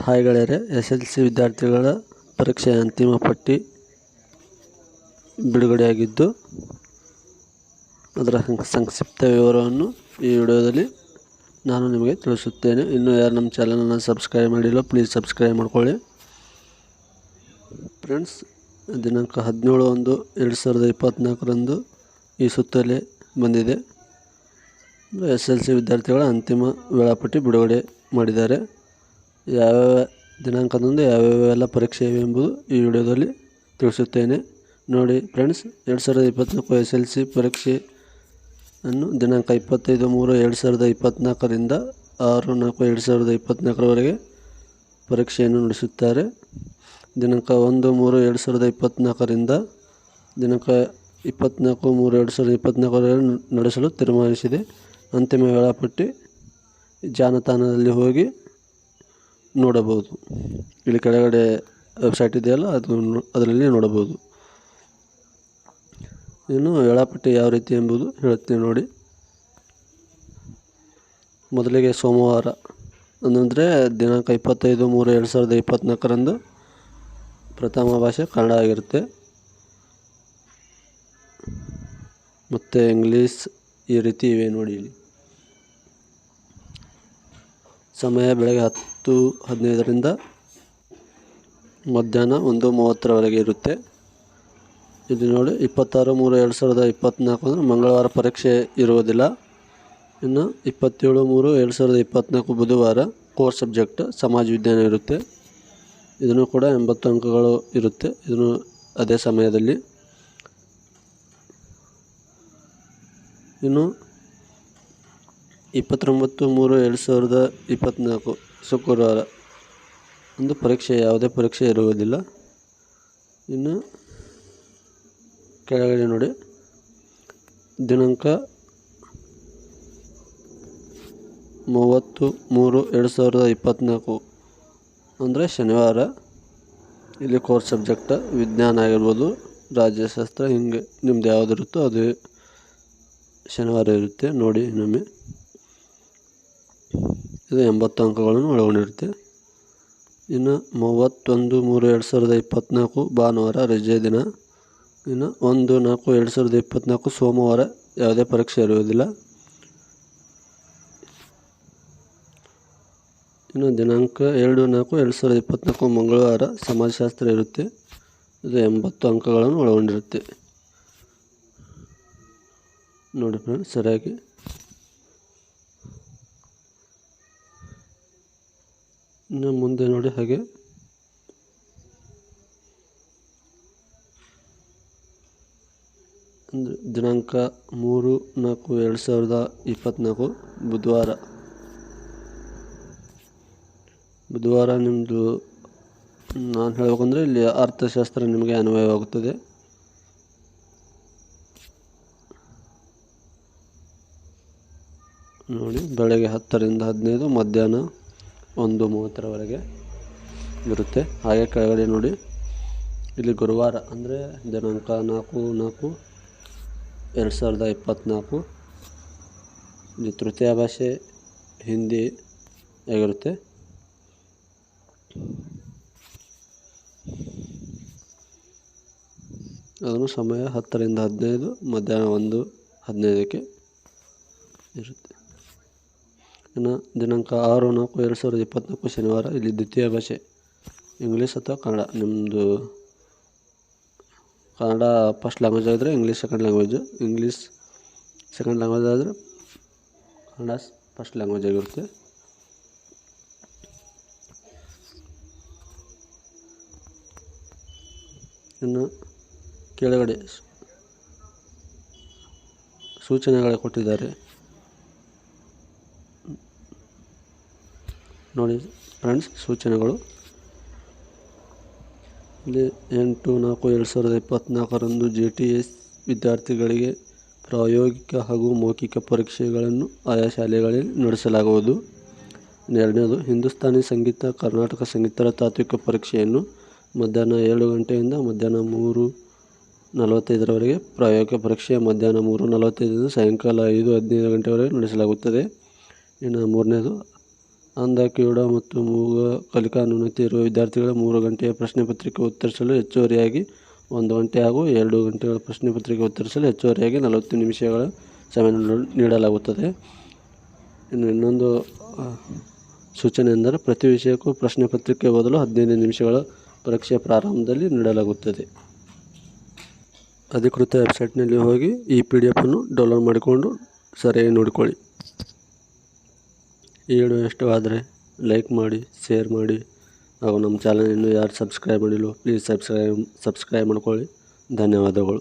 Hi ಗೆಳೆಯರೆ S L C ವಿದ್ಯಾರ್ಥಿಗಳ ಪರೀಕ್ಷೆಯ ಅಂತಿಮ ಪಟ್ಟಿ ಬಿಡುಗಡೆಯಾಗಿದ್ದು, ಅದರ ಸಂಕ್ಷಿಪ್ತ ವಿವರವನ್ನು ಈ ವಿಡಿಯೋದಲ್ಲಿ ನಾನು ನಿಮಗೆ ತಿಳಿಸುತ್ತೇನೆ. ಇನ್ನು ಯಾರು ನಮ್ಮ ಚಾನಲನ್ನು ಸಬ್ಸ್ಕ್ರೈಬ್ ಮಾಡಿಲ್ಲ, ಪ್ಲೀಸ್ ಸಬ್ಸ್ಕ್ರೈಬ್ ಮಾಡಿಕೊಳ್ಳಿ. ಫ್ರೆಂಡ್ಸ್, ದಿನಾಂಕ ಹದಿನೇಳು ಒಂದು ಎರಡು ಸಾವಿರದ ಇಪ್ಪತ್ತ್ನಾಲ್ಕರಂದು ಈ ಸುತ್ತಲೇ ಬಂದಿದೆ. ಎಸ್ ಎಲ್ ಸಿ ವಿದ್ಯಾರ್ಥಿಗಳ ಅಂತಿಮ ವೇಳಾಪಟ್ಟಿ ಬಿಡುಗಡೆ ಮಾಡಿದ್ದಾರೆ. ಯಾವ್ಯಾವ ದಿನಾಂಕದಂದು ಯಾವ್ಯಾವೆಲ್ಲ ಪರೀಕ್ಷೆ ಇವೆ ಎಂಬುದು ಈ ವಿಡಿಯೋದಲ್ಲಿ ತಿಳಿಸುತ್ತೇನೆ. ನೋಡಿ ಫ್ರೆಂಡ್ಸ್ ಎರಡು ಸಾವಿರದ ಇಪ್ಪತ್ತ್ನಾಲ್ಕು ಎಸ್ ಎಲ್ ಸಿ ಪರೀಕ್ಷೆ ಅನ್ನು ದಿನಾಂಕ ಇಪ್ಪತ್ತೈದು ಮೂರು ಎರಡು ಸಾವಿರದ ಇಪ್ಪತ್ತ್ನಾಲ್ಕರಿಂದ ಆರು ನಾಲ್ಕು ಎರಡು ಸಾವಿರದ ಇಪ್ಪತ್ತ್ನಾಲ್ಕರವರೆಗೆ ಪರೀಕ್ಷೆಯನ್ನು ನಡೆಸುತ್ತಾರೆ. ದಿನಾಂಕ ಒಂದು ಮೂರು ಎರಡು ಸಾವಿರದ ಇಪ್ಪತ್ತ್ನಾಲ್ಕರಿಂದ ದಿನಾಂಕ ಇಪ್ಪತ್ತ್ನಾಲ್ಕು ಮೂರು ಎರಡು ಸಾವಿರದ ಇಪ್ಪತ್ತ್ನಾಲ್ಕರವರೆಗೆ ನಡೆಸಲು ತೀರ್ಮಾನಿಸಿದೆ. ಅಂತಿಮ ವೇಳಾಪಟ್ಟಿ ಜಾಲತಾಣದಲ್ಲಿ ಹೋಗಿ ನೋಡಬಹುದು. ಇಲ್ಲಿ ಕೆಳಗಡೆ ವೆಬ್ಸೈಟ್ ಇದೆಯಲ್ಲ, ಅದು ಅದರಲ್ಲಿ ನೋಡಬಹುದು. ಇನ್ನು ವೇಳಾಪಟ್ಟಿ ಯಾವ ರೀತಿ ಎಂಬುದು ಹೇಳುತ್ತೇನೆ ನೋಡಿ. ಮೊದಲಿಗೆ ಸೋಮವಾರ ಅಂದರೆ ದಿನಾಂಕ ಇಪ್ಪತ್ತೈದು ಮೂರು ಎರಡು ಸಾವಿರದ ಇಪ್ಪತ್ತ್ನಾಲ್ಕರಂದು ಪ್ರಥಮ ಭಾಷೆ ಕನ್ನಡ ಆಗಿರುತ್ತೆ. ಮತ್ತು ಇಂಗ್ಲೀಷ್ ಈ ರೀತಿ ಇವೆ ನೋಡಿ ಇಲ್ಲಿ. ಸಮಯ ಬೆಳಗ್ಗೆ ಹತ್ತು ಹದಿನೈದರಿಂದ ಮಧ್ಯಾಹ್ನ ಒಂದು ಮೂವತ್ತರವರೆಗೆ ಇರುತ್ತೆ. ಇದು ನೋಡಿ, ಇಪ್ಪತ್ತಾರು ಮೂರು ಎರಡು ಸಾವಿರದ ಇಪ್ಪತ್ತ್ನಾಲ್ಕು ಅಂದರೆ ಮಂಗಳವಾರ ಪರೀಕ್ಷೆ ಇರುವುದಿಲ್ಲ. ಇನ್ನು ಇಪ್ಪತ್ತೇಳು ಮೂರು ಎರಡು ಸಾವಿರದ ಇಪ್ಪತ್ತ್ನಾಲ್ಕು ಬುಧವಾರ ಕೋರ್ ಸಬ್ಜೆಕ್ಟ್ ಸಮಾಜ ವಿಜ್ಞಾನ ಇರುತ್ತೆ. ಇದನ್ನು ಕೂಡ ಎಂಬತ್ತು ಅಂಕಗಳು ಇರುತ್ತೆ. ಇದನ್ನು ಅದೇ ಸಮಯದಲ್ಲಿ. ಇನ್ನು ಇಪ್ಪತ್ತೊಂಬತ್ತು ಮೂರು ಎರಡು ಸಾವಿರದ ಇಪ್ಪತ್ತ್ನಾಲ್ಕು ಶುಕ್ರವಾರ. ಒಂದು ಪರೀಕ್ಷೆ, ಯಾವುದೇ ಪರೀಕ್ಷೆ ಇರುವುದಿಲ್ಲ. ಇನ್ನು ಕೆಳಗಡೆ ನೋಡಿ. ದಿನಾಂಕ ಮೂವತ್ತು ಮೂರು ಎರಡು ಸಾವಿರದ ಇಪ್ಪತ್ತ್ನಾಲ್ಕು. ಅಂದರೆ ಶನಿವಾರ. ಇಲ್ಲಿ ಕೋರ್ಸ್ ಸಬ್ಜೆಕ್ಟ ವಿಜ್ಞಾನ ಆಗಿರ್ಬೋದು, ರಾಜ್ಯಶಾಸ್ತ್ರ ಹಿಂಗೆ. ನಿಮ್ದು ಯಾವುದಿರುತ್ತೋ ಅದು ಶನಿವಾರ ಇರುತ್ತೆ. ನೋಡಿ, ಇನ್ನೊಮ್ಮೆ. ಇದು ಎಂಬತ್ತು ಅಂಕಗಳನ್ನು ಒಳಗೊಂಡಿರುತ್ತೆ ಇನ್ನು ಮೂವತ್ತೊಂದು, ಮೂರು, ಎರಡು ಸಾವಿರದ ಇಪ್ಪತ್ತ್ನಾಲ್ಕು ಭಾನುವಾರ ರಜೆ ದಿನ. ಇನ್ನು ಒಂದು, ನಾಲ್ಕು, ಎರಡು ಸಾವಿರದ ಇಪ್ಪತ್ತ್ನಾಲ್ಕು ಸೋಮವಾರ ಯಾವುದೇ ಪರೀಕ್ಷೆ ಇರುವುದಿಲ್ಲ. ಇನ್ನು ದಿನಾಂಕ ಎರಡು, ನಾಲ್ಕು, ಎರಡು ಸಾವಿರದ ಇಪ್ಪತ್ತ್ನಾಲ್ಕು ಮಂಗಳವಾರ ಸಮಾಜಶಾಸ್ತ್ರ ಇರುತ್ತೆ. ಇದು ಎಂಬತ್ತು ಅಂಕಗಳನ್ನು ಒಳಗೊಂಡಿರುತ್ತೆ ನೋಡಿ ಫ್ರೆಂಡ್ಸ್, ಸರಿಯಾಗಿ ಇನ್ನು ಮುಂದೆ ನೋಡಿ ಹಾಗೆ. ಅಂದರೆ ದಿನಾಂಕ ಮೂರು ನಾಲ್ಕು ಎರಡು ಸಾವಿರದ ಇಪ್ಪತ್ತ್ನಾಲ್ಕು ಬುಧವಾರ. ಬುಧವಾರ ನಿಮ್ಮದು ನಾನು ಹೇಳಬೇಕಂದ್ರೆ ಇಲ್ಲಿ ಅರ್ಥಶಾಸ್ತ್ರ ನಿಮಗೆ ಅನ್ವಯವಾಗುತ್ತದೆ. ನೋಡಿ, ಬೆಳಗ್ಗೆ ಹತ್ತರಿಂದ ಹದಿನೈದು, ಮಧ್ಯಾಹ್ನ ಒಂದು ಮೂವತ್ತರವರೆಗೆ ಇರುತ್ತೆ. ಹಾಗೆ ಕೆಳಗಡೆ ನೋಡಿ. ಇಲ್ಲಿ ಗುರುವಾರ ಅಂದರೆ ದಿನಾಂಕ ನಾಲ್ಕು ನಾಲ್ಕು, ಎರಡು ಸಾವಿರದ ಇಪ್ಪತ್ತ್ನಾಲ್ಕು ಇಲ್ಲಿ ತೃತೀಯ ಭಾಷೆ, ಹಿಂದಿ ಆಗಿರುತ್ತೆ. ಅದನ್ನು ಸಮಯ ಹತ್ತರಿಂದ ಹದಿನೈದು, ಮಧ್ಯಾಹ್ನ ಒಂದು, ಹದಿನೈದಕ್ಕೆ ಇರುತ್ತೆ. ದಿನಾಂಕ ಆರು ನಾಲ್ಕು ಎರಡು ಸಾವಿರದ ಇಪ್ಪತ್ತ್ನಾಲ್ಕು ಶನಿವಾರ ಇಲ್ಲಿ ದ್ವಿತೀಯ ಭಾಷೆ. ಇಂಗ್ಲೀಷ್ ಅಥವಾ ಕನ್ನಡ? ನಿಮ್ಮದು ಕನ್ನಡ ಫಸ್ಟ್ ಲ್ಯಾಂಗ್ವೇಜ್ ಆದರೆ English second language English second language ಆದರೆ ಕನ್ನಡ ಫಸ್ಟ್ ಲ್ಯಾಂಗ್ವೇಜ್ ಆಗಿರುತ್ತೆ. ಇನ್ನು ಕೆಳಗಡೆ ಸೂಚನೆಗಳು ಕೊಟ್ಟಿದ್ದಾರೆ. ನೋಡಿ ಫ್ರೆಂಡ್ಸ್, ಸೂಚನೆಗಳು. ಇಲ್ಲಿ ಎಂಟು ನಾಲ್ಕು ಎರಡು ಸಾವಿರದ ಇಪ್ಪತ್ತ್ನಾಲ್ಕರಂದು ಜೆ ಟಿ ಎಸ್ ವಿದ್ಯಾರ್ಥಿಗಳಿಗೆ ಪ್ರಾಯೋಗಿಕ ಹಾಗೂ ಮೌಖಿಕ ಪರೀಕ್ಷೆಗಳನ್ನು ಆಯಾ ಶಾಲೆಗಳಲ್ಲಿ ನಡೆಸಲಾಗುವುದು. ಎರಡನೇದು, ಹಿಂದೂಸ್ತಾನಿ ಸಂಗೀತ, ಕರ್ನಾಟಕ ಸಂಗೀತರ ತಾತ್ವಿಕ ಪರೀಕ್ಷೆಯನ್ನು ಮಧ್ಯಾಹ್ನ ಏಳು ಗಂಟೆಯಿಂದ ಮಧ್ಯಾಹ್ನ ಮೂರು ನಲವತ್ತೈದರವರೆಗೆ ಪ್ರಾಯೋಗಿಕ ಪರೀಕ್ಷೆ ಮಧ್ಯಾಹ್ನ ಮೂರು ನಲವತ್ತೈದರಿಂದ ಸಾಯಂಕಾಲ ಐದು ಹದಿನೈದು ಗಂಟೆವರೆಗೆ ನಡೆಸಲಾಗುತ್ತದೆ. ಇನ್ನು ಮೂರನೇದು ಅಂಧ ಕಿವುಡ ಮತ್ತು ಮೂಗ ಕಲಿಕಾ ನ್ಯೂನತೆ ಇರುವ ವಿದ್ಯಾರ್ಥಿಗಳ ಮೂರು ಗಂಟೆಯ ಪ್ರಶ್ನೆ ಪತ್ರಿಕೆ ಉತ್ತರಿಸಲು ಹೆಚ್ಚುವರಿಯಾಗಿ ಒಂದು ಗಂಟೆ ಹಾಗೂ ಎರಡು ಗಂಟೆಗಳ ಪ್ರಶ್ನೆ ಪತ್ರಿಕೆ ಉತ್ತರಿಸಲು ಹೆಚ್ಚುವರಿಯಾಗಿ ನಲವತ್ತು ನಿಮಿಷಗಳ ಸಮಯ ನೀಡಲಾಗುತ್ತದೆ. ಇನ್ನು ಇನ್ನೊಂದು ಸೂಚನೆ ಎಂದರೆ ಪ್ರತಿ ವಿಷಯಕ್ಕೂ ಪ್ರಶ್ನೆ ಪತ್ರಿಕೆ ಓದಲು ಹದಿನೈದು ನಿಮಿಷಗಳ ಪರೀಕ್ಷೆ ಪ್ರಾರಂಭದಲ್ಲಿ ನೀಡಲಾಗುತ್ತದೆ. ಅಧಿಕೃತ ವೆಬ್ಸೈಟ್ನಲ್ಲಿ ಹೋಗಿ ಈ ಪಿ ಡಿ ಎಫನ್ನು ಡೌನ್ಲೋಡ್ ಮಾಡಿಕೊಂಡು ಸರಿಯಾಗಿ ನೋಡಿಕೊಳ್ಳಿ. ಈ ವಿಡಿಯೋ ಇಷ್ಟವಾದರೆ ಲೈಕ್ ಮಾಡಿ ಶೇರ್ ಮಾಡಿ. ಹಾಗೂ ನಮ್ಮ ಚಾನಲ್ ಇನ್ನೂ ಯಾರು ಸಬ್ಸ್ಕ್ರೈಬ್ ಮಾಡಿಲ್ಲೋ ಪ್ಲೀಸ್ ಸಬ್ಸ್ಕ್ರೈಬ್ ಸಬ್ಸ್ಕ್ರೈಬ್ ಮಾಡ್ಕೊಳ್ಳಿ. ಧನ್ಯವಾದಗಳು.